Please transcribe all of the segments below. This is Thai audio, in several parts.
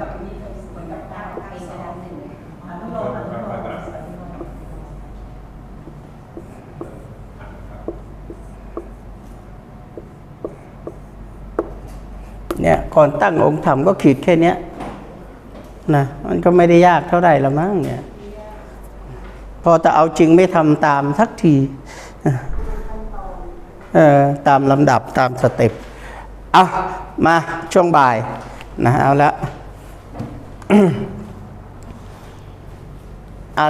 กับมีเหมือนกับการไปสองหนึ่งอนุโลมอนุโลมอนุโลมเนี่ยก่อนตั้งองค์ธรรมก็ขีดแค่นี้นะมันก็ไม่ได้ยากเท่าไหร่ละมั้งเนี่ยพอจะเอาจริงไม่ทำตามสักทีเออตามลำดับตามสเต็ปเอามาช่วงบ่ายนะเอาละ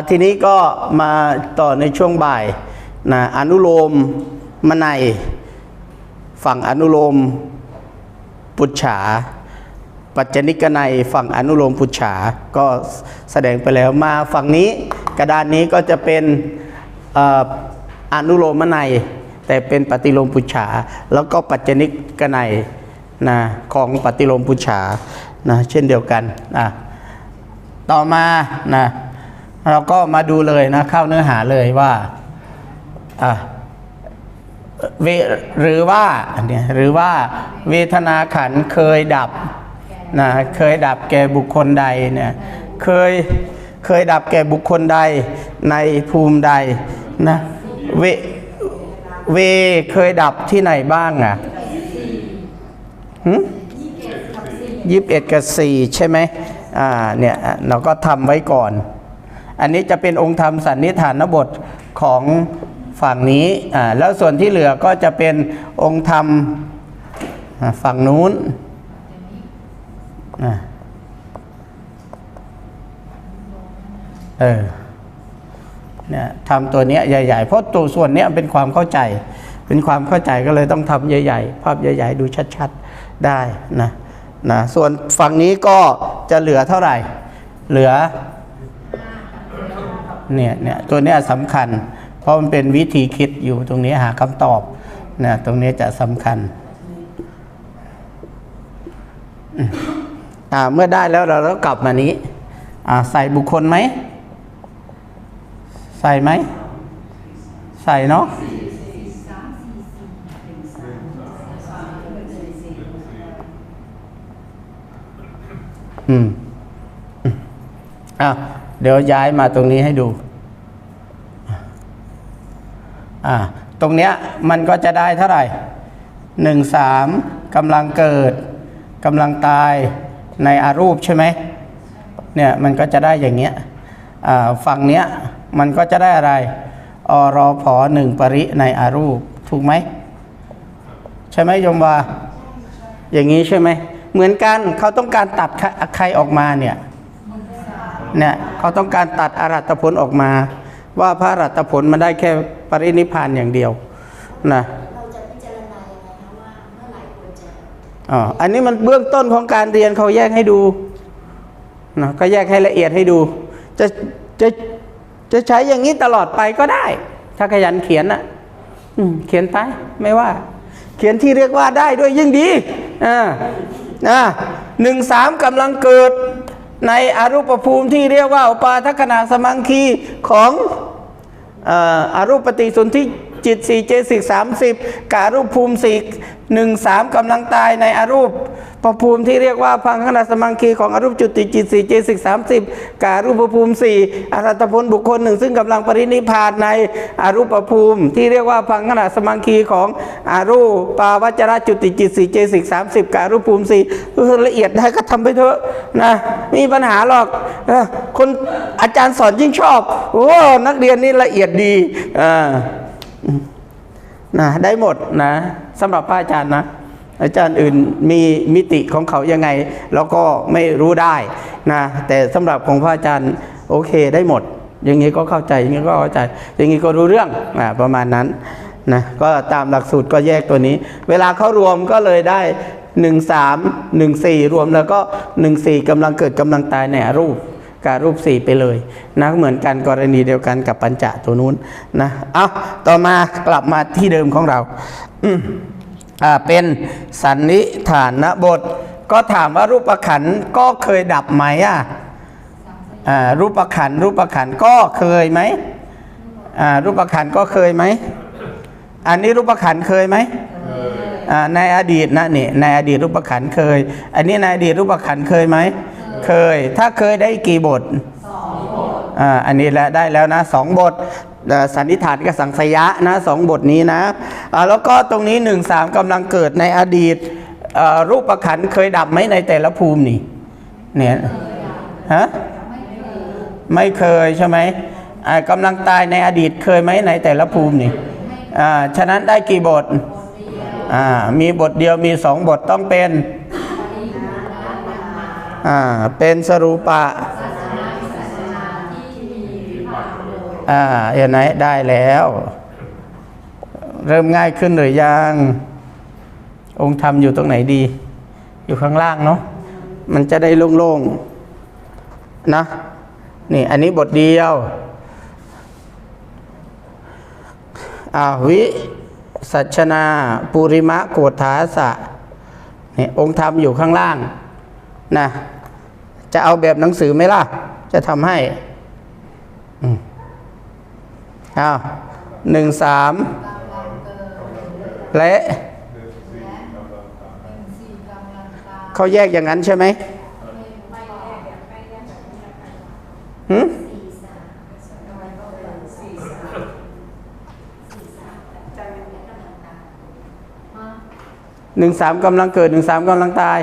ทีนี้ก็มาต่อในช่วงบ่ายนะอนุโลมมนัยฝั่งอนุโลมปุจฉา ปัจจนิกนัยฝั่งอนุโลมปุจฉา ก็แสดงไปแล้วมาฝั่งนี้กระดานนี้ก็จะเป็นออนุโลมนัยแต่เป็นปฏิโลมปุจฉา แล้วก็ปัจจนิกนัยนะของปฏิโลมปุจฉานะเช่นเดียวกันนะ ต่อมานะเราก็มาดูเลยนะเข้าเนื้อหาเลยว่าเวหรือว่าเนี่ยหรือว่าเวทนาขันเคยดับนะเคยดับแก่บุคคลใดเนี่ยเคยเคยดับแก่บุคคลใดในภูมิใดนะเวเวเคยดับที่ไหนบ้างอะยี่สิบเอ็ดกับสี่ใช่ไหม อ่าเนี่ยเราก็ทำไว้ก่อน อันนี้จะเป็นองค์ธรรมสันนิฐานบทของฝั่งนี้อ่าแล้วส่วนที่เหลือก็จะเป็นองค์ธรรมฝั่งนู้นอ่าเออเนี่ยทำตัวเนี้ยใหญ่ ๆ เพราะตัวส่วนเนี้ยเป็นความเข้าใจ เป็นความเข้าใจก็เลยต้องทำใหญ่ ๆ ภาพใหญ่ ๆ ดูชัด ๆ ได้นะนะส่วนฝั่งนี้ก็ จะเหลือเท่าไหร่ เหลือเนี่ยเนี่ยตัวเนี้ยสำคัญ เพราะมันเป็นวิธีคิดอยู่ตรงนี้หาคำตอบเนี่ยตรงนี้จะสำคัญอ่าเมื่อได้แล้วเราก็กลับมานี้อ่าใส่บุคคลไหม ใส่ไหม ใส่เนาะ อืมอะเดี๋ยวย้ายมาตรงนี้ให้ดู อ่า ตรงเนี้ยมันก็จะได้เท่าไหร่หนึ่งสามกำลังเกิดกำลังตายในอารูปใช่ไหมเนี่ยมันก็จะได้อย่างเงี้ยอ่าฝั่งเนี้ยมันก็จะได้อะไรอรอพอหนึ่งปริในอารูป ถูกไหม ใช่ไหมโยมว่าอย่างนี้ใช่ไหม เหมือนกันเขาต้องการตัดใครใครออกมาเนี่ยเนี่ยเขาต้องการตัดอารัตผลออกมา ว่าพระอารัตผลมันได้แค่ปรินิพพานอย่างเดียวนะเราจะพิจารณายังไงคะว่าเมื่อไหร่ควรจะอ๋ออันนี้มันเบื้องต้นของการเรียนเขาแยกให้ดูนะก็แยกให้ละเอียดให้ดู จะจะจะใช้อย่างนี้ตลอดไปก็ได้ ถ้าขยันเขียนอะอืมเขียนไปไม่ว่า เขียนที่เรียกว่าได้ด้วยยิ่งดีอ่า นะหนึ่งสามกำลังเกิดในอรูปภูมิที่เรียกว่าอุปาทัขณะสมังคีของอารูปปฏิสนธิจิตสี่เจสิกสามสิบการูปภูมิสิกหนึ่งสามกำลังตายในอารูป ประภูมิที่เรียกว่าพังคณะสมังคีของอรูปจุติจิตสี่เจสิกสามสิบการูปภูมิสี่อรัตพลบุคคลหนึ่งซึ่งกำลังปรินิพานในอารูปภูมิ ที่เรียกว่าพังคณะสมังคีของอารูปาวัจระจุติจิตสี่เจสิกสามสิบการูปภูมิสี่ละเอียดได้ก็ทำไปเถอะนะมีปัญหาหรอกคนอาจารย์สอนยิ่งชอบโอ้นักเรียนนี่ละเอียดดีอ่านะได้หมดนะสำหรับพระอาจารย์นะ อาจารย์อื่นมีมิติของเขายังไงเราก็ไม่รู้ได้นะแต่สำหรับของพระอาจารย์โอเคได้หมด อย่างนี้ก็เข้าใจอย่างนี้ก็เข้าใจ อย่างนี้ก็รู้เรื่องอ่าประมาณนั้นนะก็ตามหลักสูตรก็แยกตัวนี้ เวลาเขารวมก็เลยได้1 3 1 4รวมแล้วก็1 4กำลังเกิดกำลังตายในรูปการรูปสี่ไปเลยนะเหมือนกันกรณีเดียวกันกับปัญจตัวนู้นนะเอาต่อมากลับมาที่เดิมของเราอืมอ่า เป็นสันนิฐานบท ก็ถามว่ารูปขันธ์ก็เคยดับไหมอะอ่ารูปขันธ์รูปขันธ์ก็เคยไหมอ่ารูปขันธ์ก็เคยไหมอันนี้รูปขันธ์เคยไหมในอดีตนะนี่ในอดีตรูปขันธ์เคย อันนี้ในอดีตรูปขันธ์เคยไหมเคย ถ้าเคยได้กี่บท อันนี้แหละได้แล้วนะสองบทสันนิษฐานกับสังสยะนะสองบทนี้นะแล้วก็ตรงนี้หนึ่งสามกำลังเกิดในอดีตรูปประขันเคยดับไหมในแต่ละภูมินี่เนี่ยฮะไม่เคยใช่ไหมกำลังตายในอดีตเคยไหมในแต่ละภูมินี่ฉะนั้นได้กี่บทมีบทเดียวมีสองบทต้องเป็นเป็นสรูปะ อ่าเห็นไหมได้แล้ว เริ่มง่ายขึ้นหรือยัง องค์ธรรมอยู่ตรงไหนดี อยู่ข้างล่างเนาะมันจะได้โล่งๆนะนี่อันนี้บทเดียวอาวิสัชนาปุริมะโกฏฐาสะนี่องค์ธรรมอยู่ข้างล่างนะจะเอาแบบหนังสือไหมล่ะ จะทำให้ อ้าวหนึ่งสามและเขาแยกอย่างนั้นใช่ไหมหืมหนึ่งสามกำลังเกิดหนึ่งสามกำลังตาย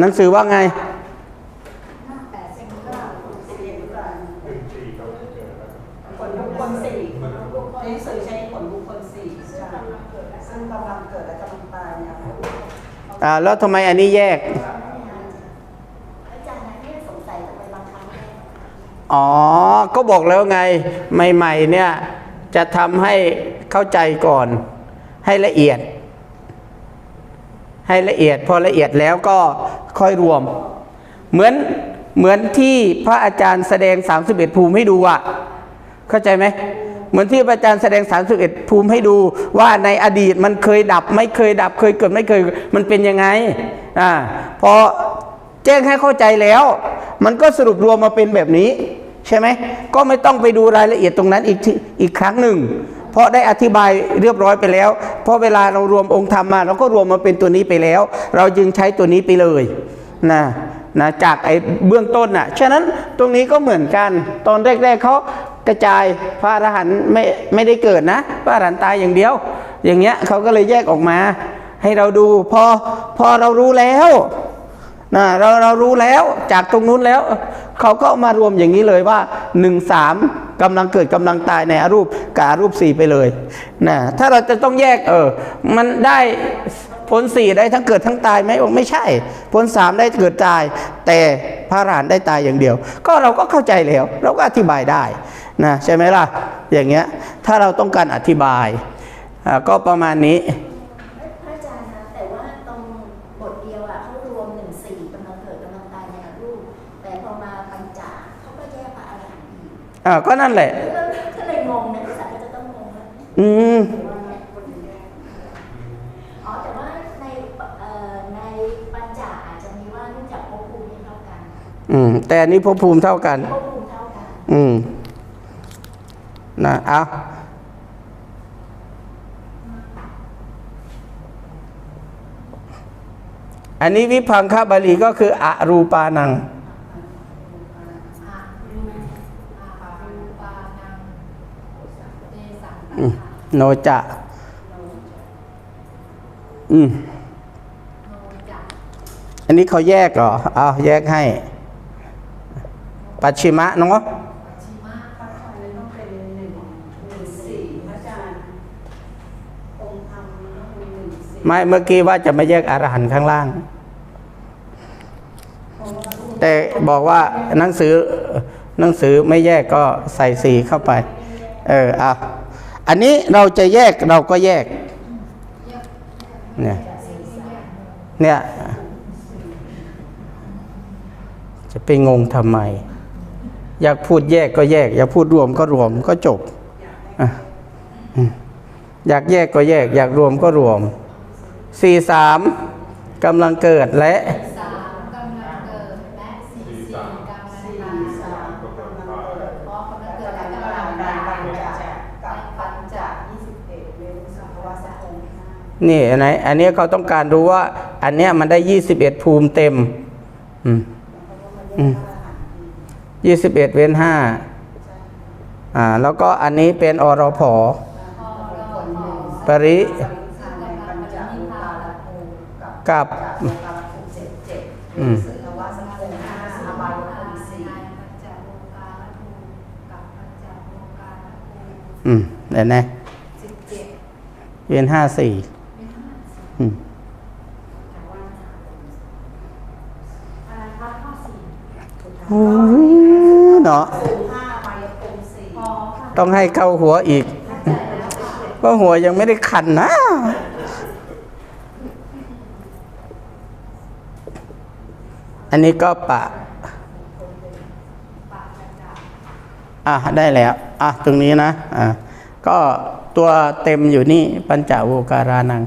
หนังสือว่าไง ผลบุคคลสี่หนังสือใช้ผลบุคคลสี่ใช่ซึ่งกำลังเกิดและกำลังตายเนี่ยค่ะ อ่าแล้วทำไมอันนี้แยกอาจารย์นะเนี่ยสงสัยทำไมบางครั้งเนี่ยอ๋อ ก็บอกแล้วไง ใหม่ๆเนี่ยจะทำให้เข้าใจก่อน ให้ละเอียด ให้ละเอียด พอละเอียดแล้วก็ค่อยรวม เหมือนเหมือนที่พระอาจารย์แสดง 31 ภูมิให้ดูอะเข้าใจไหม เหมือนที่อาจารย์แสดง 31 ภูมิให้ดูว่าในอดีตมันเคยดับ ไม่เคยดับ เคยเกิดไม่เคยมันเป็นยังไงอ่าพอแจ้งให้เข้าใจแล้ว มันก็สรุปรวมมาเป็นแบบนี้ ใช่ไหมก็ไม่ต้องไปดูรายละเอียดตรงนั้นอีกทีอีกครั้งหนึ่ง เพราะได้อธิบายเรียบร้อยไปแล้ว เพราะเวลาเรารวมองค์ธรรมมา เราก็รวมมาเป็นตัวนี้ไปแล้ว เราจึงใช้ตัวนี้ไปเลยนะนะจากไอ้เบื้องต้นน่ะ ฉะนั้นตรงนี้ก็เหมือนกัน ตอนแรก ๆเขา กระจายพระอรหันต์ไม่ไม่ได้เกิดนะ พระอรหันต์ตายอย่างเดียว อย่างเงี้ยเขาก็เลยแยกออกมา ให้เราดูพอพอเรารู้แล้วนะเราเรารู้แล้วจากตรงนู้นแล้ว เขาก็มารวมอย่างนี้เลยว่าหนึ่งสามกำลังเกิดกำลังตายในอรูปกับรูปสี่ไปเลยนะถ้าเราจะต้องแยกเออมันได้ผลสี่ได้ทั้งเกิดทั้งตายไหมบอกไม่ใช่ผลสามได้เกิดตาย แต่พระอรหันต์ได้ตายอย่างเดียว ก็เราก็เข้าใจแล้ว เราก็อธิบายได้ นะใช่ไหมล่ะ อย่างเงี้ยถ้าเราต้องการอธิบายอ่าก็ประมาณนี้พระอาจารย์นะแต่ว่าตรงบทเดียวอะเขารวมหนึ่งสี่กำลังเกิดกำลังตายในรูป แต่พอมาปัญจาเขาก็แยกพระอรหันต์อีกอ่าก็นั่นแหละก็เลยงงนะภาษาก็จะต้องงงนะอืมอ๋อแต่ว่าในเอ่อในปัญจาอาจจะมีว่าเนื่องจากภพภูมิไม่เท่ากันอืมแต่อันนี้ภพภูมิเท่ากันภพภูมิเท่ากัน อืม นะเอาอันนี้วิพังคบาลีก็คืออรูปานัง โนจะอืมอันนี้เขาแยกเหรอ เอาแยกให้ ปัจฉิมะเนาะ พระไทยต้องเป็นหนึ่งหนึ่งสี่พระอาจารย์องค์ธรรมต้องเป็นหนึ่งสี่ ไม่เมื่อกี้ว่าจะไม่แยกอรหันต์ข้างล่าง แต่บอกว่าหนังสือหนังสือไม่แยกก็ใส่สีเข้าไป เอออะอันนี้เราจะแยกเราก็แยก เนี่ยเนี่ยจะไปงงทำไม อยากพูดแยกก็แยก อยากพูดรวมก็รวมก็จบออยากแยกก็แยก อยากรวมก็รวม สี่สามกำลังเกิดและสามกำลังเกิดและสี่สี่กำลังสี่สามกำลังเกิดเพราะกำลังเกิดกำและลังกำลังตายตายปัญจกับปัญจยี่สิบเอ็ดเวรุสังวาสห้านี่อันไหนอันนี้เขาต้องการรู้ว่า อันเนี้ยมันได้ยี่สิบเอ็ดภูมิเต็มยี่สิบเอ็ดเว้นห้าอ่า แล้วก็อันนี้เป็นอรพพอราพอปริ ซึ่งกำลังปัญจโลกาละภู กับกับโลกาละภูเจ็ดเจ็ดอืมสื่อว่าสังคมห้าอบายภูมิสี่ปัญจโลกาลภูกับปัญจโลกาลภูอืมเดี๋ยวนะสิบเจ็ดเวียนห้าสี่เป็นห้าสิบอืมอะไรคะข้อสี่โอ้ยเนาะภูมิห้าอบายภูมิสี่พอค่ะต้องให้เข้าหัวอีกเพราะหัวยังไม่ได้ขันนะ อันนี้ก็ปะปากกระจอะได้แล้วอะตรงนี้นะอะก็ตัวเต็มอยู่นี่ปัญจโวการานัง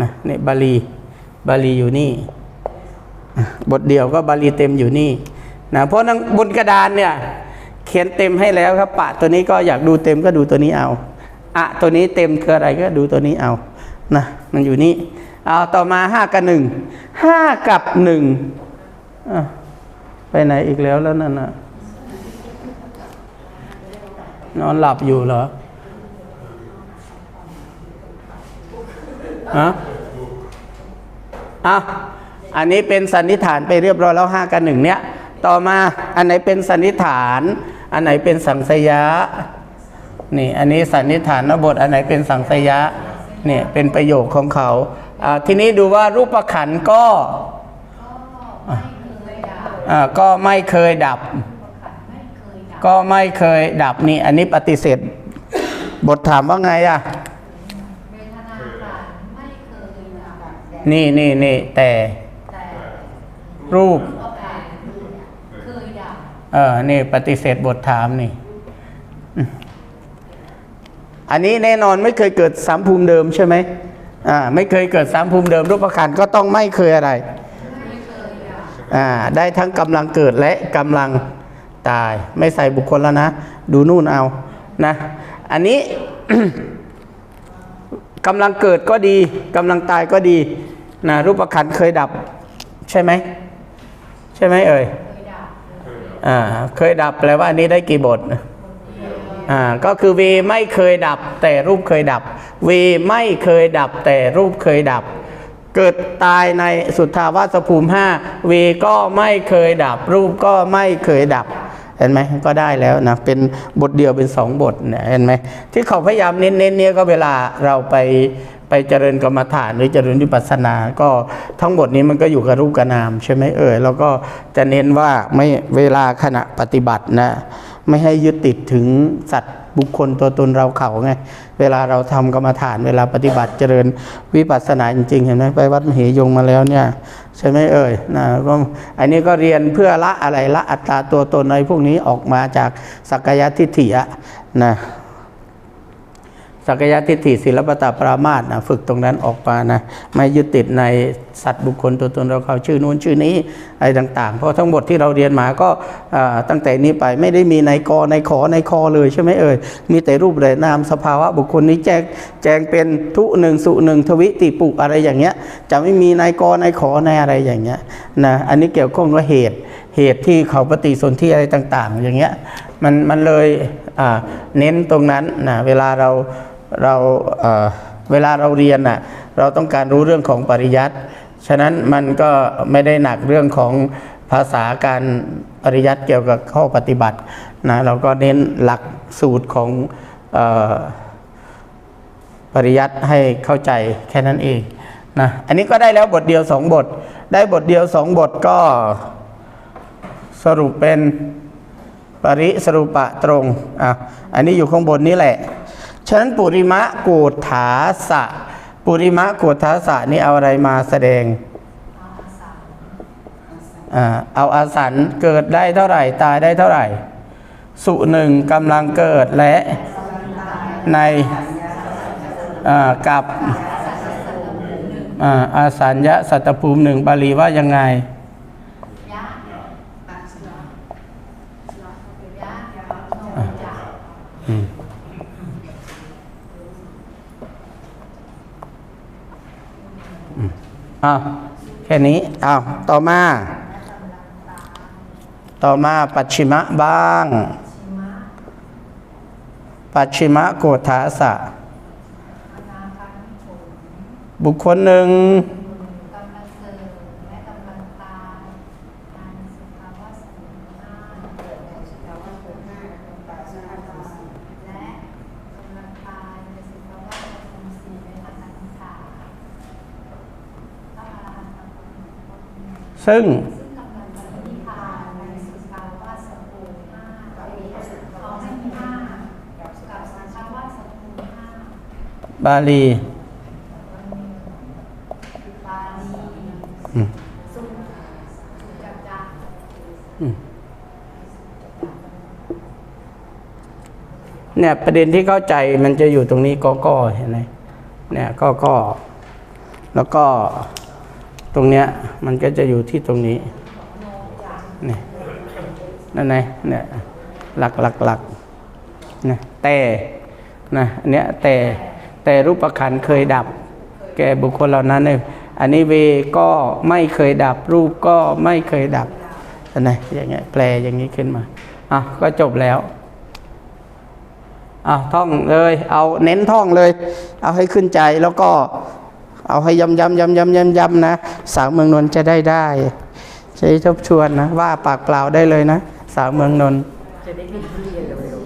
นะนี่บาลีบาลีอยู่นี่ บทเดียวก็บาลีเต็มอยู่นี่นะเพราะนังบนกระดานเนี่ย เขียนเต็มให้แล้วครับปะตัวนี้ก็อยากดูเต็มก็ดูตัวนี้เอาอะตัวนี้เต็มคืออะไรก็ดูตัวนี้เอานะมันอยู่นี่เอาต่อมาห้ากับหนึ่งห้ากับหนึ่ง ไปไหนอีกแล้วแล้วนั่นน่ะ นอนหลับอยู่เหรอฮะอะอันนี้เป็นสันนิษฐานไปเรียบร้อยแล้วห้ากับหนึ่งเนี้ยต่อมาอันไหนเป็นสันนิษฐาน อันไหนเป็นสังสยะนี่อันนี้สันนิษฐานบทอันไหนเป็นสังสยะเนี่ยเป็นประโยคของเขาอ่าทีนี้ดูว่ารูปขันก็ ก็ไม่เคยดับอ่าก็ไม่เคยดับขันไม่เคยดับ ก็ไม่เคยดับนี่อันนี้ปฏิเสธ บทถามว่าไงอะเวทนาขันไม่เคยดับนี่นี่นี่แต่แต่รูปก็ขันเคยดับเออนี่ปฏิเสธบทถามนี่อืมอันนี้แน่นอนไม่เคยเกิดสามภูมิเดิมใช่ไหมอ่าไม่เคยเกิดสามภูมิเดิมรูปขันธ์ก็ต้องไม่เคยอะไร ไม่เคยดับ อ่า ได้ทั้งกำลังเกิดและกำลังตาย ไม่ใส่บุคคลแล้วนะ ดูนู่นเอานะ อันนี้กำลังเกิดก็ดีกำลังตายก็ดีนะรูปขันธ์เคยดับ ใช่ไหมใช่ไหมเอ่ยเคยดับอ่าเคยดับแปลว่าอันนี้ได้กี่บทอ่าก็คือเวไม่เคยดับ แต่รูปเคยดับ เวไม่เคยดับ แต่รูปเคยดับ เกิดตายในสุทธาวาสภูมิห้าเวก็ไม่เคยดับ รูปก็ไม่เคยดับเห็นไหมก็ได้แล้วนะเป็นบทเดียวเป็นสองบทเนี่ยเห็นไหมที่เขาพยายามเน้นๆเนี่ยก็เวลาเราไปไปเจริญกรรมฐานหรือเจริญวิปัสสนา ก็ทั้งหมดนี้มันก็อยู่กับรูปกับนามใช่ไหมเอ่ยแล้วก็จะเน้นว่าไม่เวลาขณะปฏิบัตินะ ไม่ให้ยึดติดถึงสัตว์บุคคลตัวตนเราเขาไง เวลาเราทำกรรมฐานเวลาปฏิบัติเจริญวิปัสสนาจริงๆเห็นไหมไปวัดมเหยงมาแล้วเนี่ยใช่ไหมเอ่ยนะก็อันนี้ก็เรียนเพื่อละอะไรละอัตตาตัวตนอะไรพวกนี้ออกมาจากสักกายทิฏฐิอะนะ สักยะทิฏฐิศิลปตาปรามาสนะฝึกตรงนั้นออกมานะไม่ยึดติดในสัตว์บุคคลตัวตนเราเขาชื่อนู้นชื่อนี้อะไรต่าง ๆ เพราะทั้งหมดที่เราเรียนมาก็ตั้งแต่นี้ไปไม่ได้มีในกอในขอในคอเลยใช่ไหมเอ่ยมีแต่รูปเลยนามสภาวะบุคคลนี้แจงแจงเป็นทุหนึ่งสุหนึ่งทวิติปุอะไรอย่างเงี้ยจะไม่มีในกอในขอในอะไรอย่างเงี้ยนะอันนี้เกี่ยวข้องกับเหตุเหตุที่เขาปฏิสนธิอะไรต่าง ๆ อย่างเงี้ยมันมันเลยเน้นตรงนั้นนะเวลาเรา เราเเวลาเราเรียนน่ะเราต้องการรู้เรื่องของปริยัติฉะนั้นมันก็ไม่ได้หนักเรื่องของภาษาการปริยัติเกี่ยวกับข้อปฏิบัตินะเราก็เน้นหลักสูตรของออปริยัติให้เข้าใจแค่นั้นเองนะอันนี้ก็ได้แล้วบทเดียวสองบท ได้บทเดียวสองบทก็สรุปเป็นปริสรุปะตรงอะอันนี้อยู่ข้างบนนี้แหละ ฉะนั้นปุริมะโกฏฐาสะ ปุริมะโกฏฐาสะนี่เอาอะไรมาแสดง เอาอาสันเกิดได้เท่าไหร่ ตายได้เท่าไหร่ สุหนึ่งกำลังเกิดและในกับอาสัญญะสัตตภูมิหนึ่งบาลีว่ายังไง ยะยะโนจัก อืม อ้าวแค่นี้อ้าวต่อมา ต่อมาปัจฉิมะบ้าง ปัจฉิมะโกฏาสะ บุคคลหนึ่ง กำลังเกิดและกำลังตายทางสุภาวะสมุทห้า เกิดในสุภาวะเกิดห้าเป็นตาสนาตาสี และกำลังตายในสุภาวะสมุทสี่ในอนันตาพระอรหันตบุคคลหนึ่ง ซึ่ง ซึ่งกำลังปรินิพพานในสุภาวะสมุทห้าเขาให้ห้ากับสุภาวะสมุทห้าบาลีบาลีอืมสุสุจักจักอืมเนี่ยประเด็นที่เข้าใจมันจะอยู่ตรงนี้ก็ก็เห็นไหมเนี่ยก็ก็แล้วก็ ตรงเนี้ยมันก็จะอยู่ที่ตรงนี้นี่นั่นไงเนี่ยหลักหลักหลักนะแต่นะอันเนี้ยแต่แต่รูปขันเคยดับ แก่บุคคลเหล่านั้นเนี่ยอันนี้เวก็ไม่เคยดับ รูปก็ไม่เคยดับอันไหนอย่างเงี้ยแปลอย่างนี้ขึ้นมาอะก็จบแล้วอะท่องเลย เอาเน้นท่องเลย เอาให้ขึ้นใจแล้วก็ เอาให้ย้ำย้ำย้ำย้ำย้ำย้ำนะ สาวเมืองนนท์จะได้ได้ใช้ทบทวนนะ ว่าปากเปล่าได้เลยนะ สาวเมืองนนท์จะได้กินทุเรียนเร็ว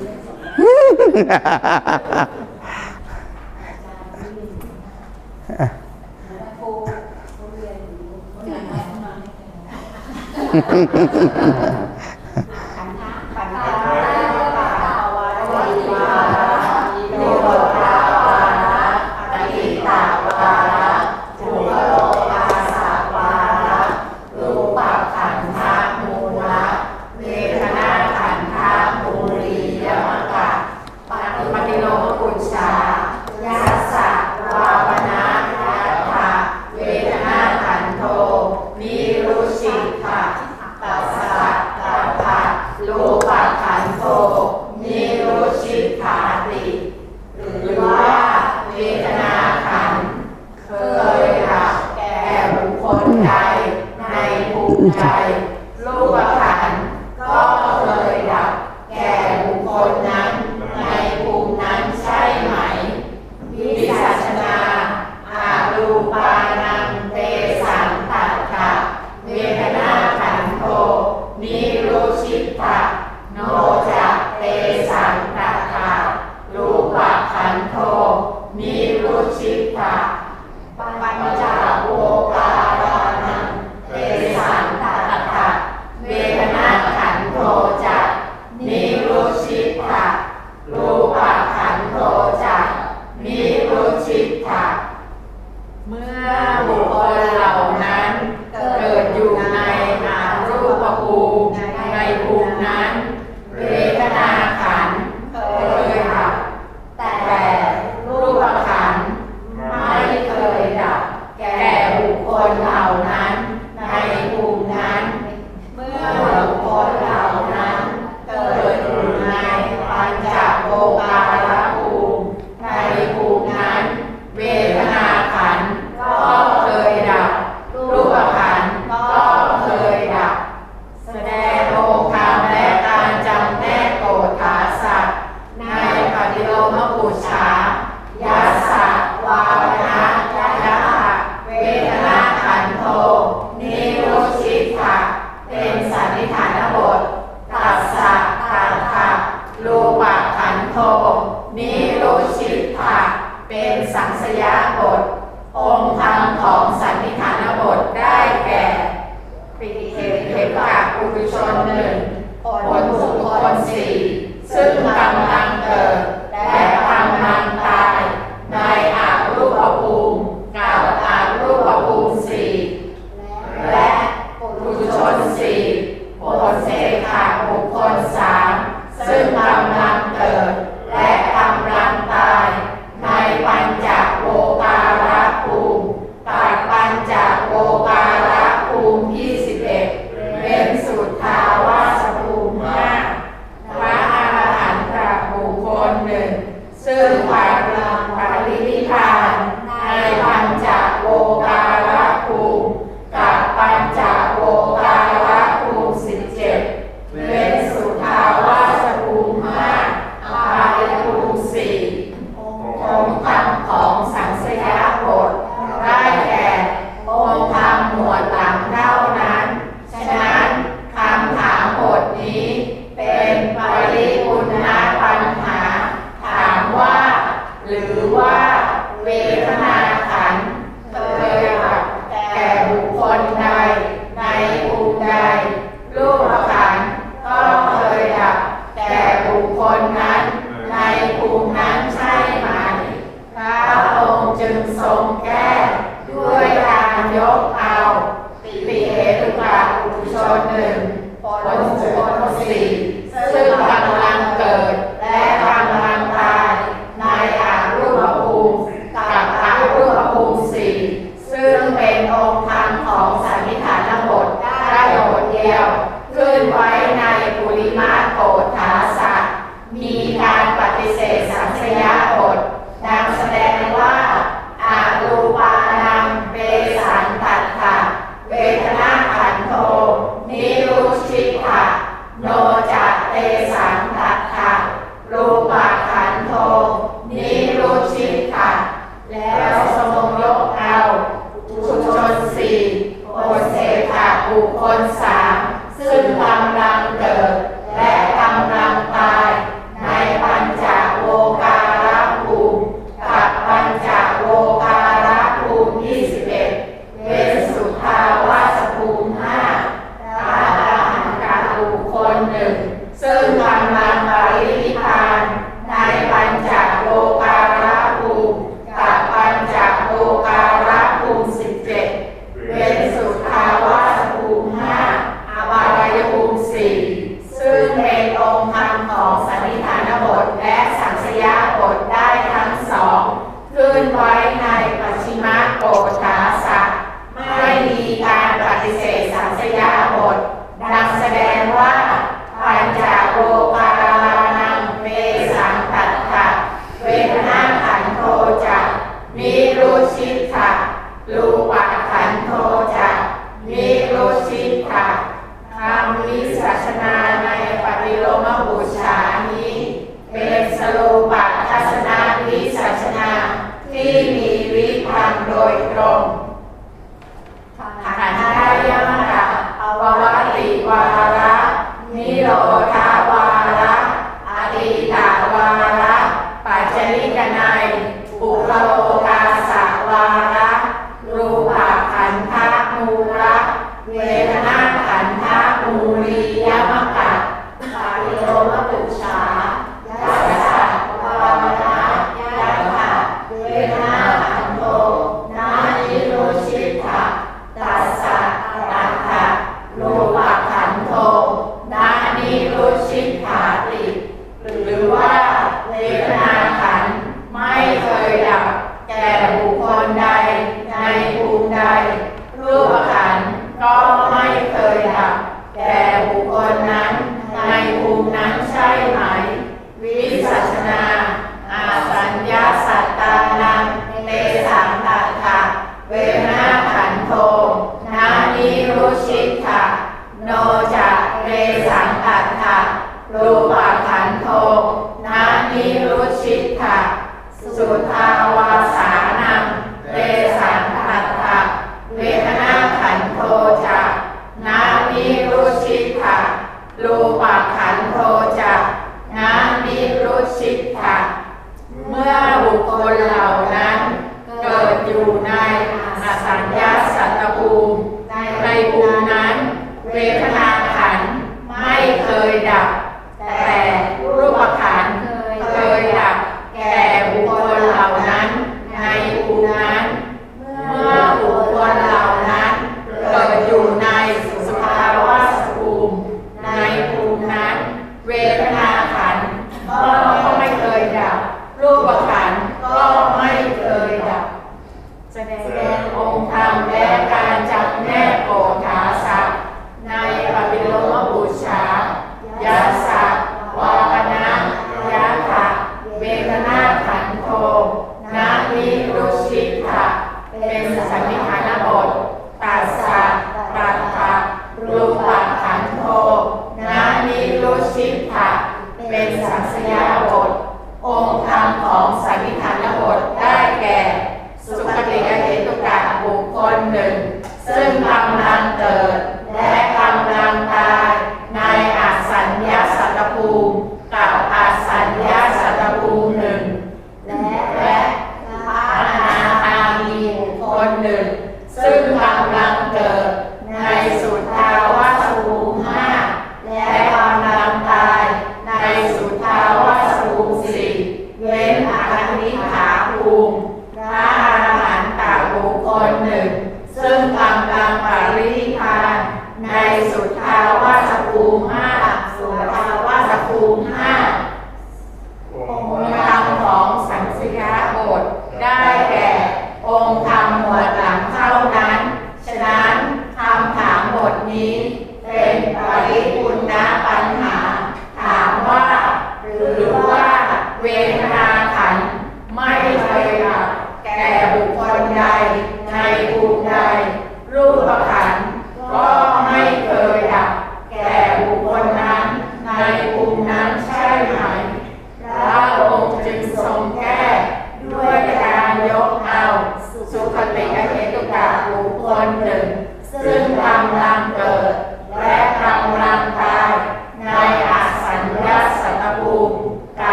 เเวทนา ภูมิห้า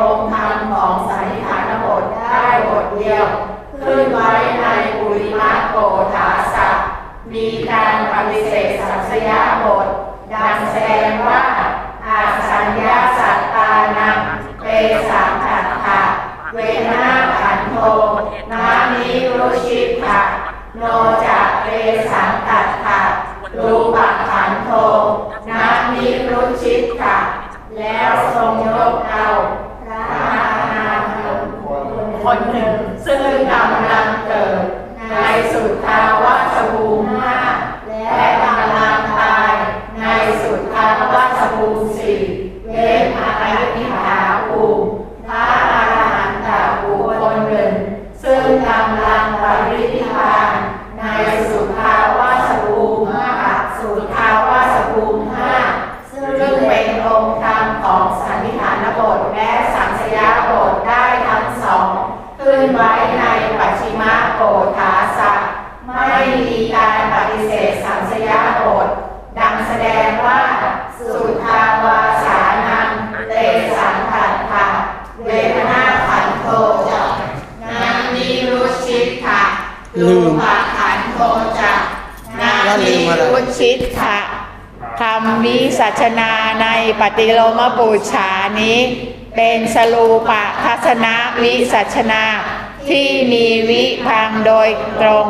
องค์ธรรมของสันนิฐานบทได้บทเดียว ขึ้นไว้ในปุริมาโกฐาสัพมีการปฏิเสธสัสยาบท ดังแสดงว่าอาสัญญาสัตตานังเปสังขัตถะเวนาขันโทนามิรุชิตะโนจักเปสังขัตถะรูปขันโทนามิรุชิตะแล้วทรงยก ฏิโลมปูชานี้ เป็นสรูปะทัศนวิสัชนา ที่มีวิพังโดยตรง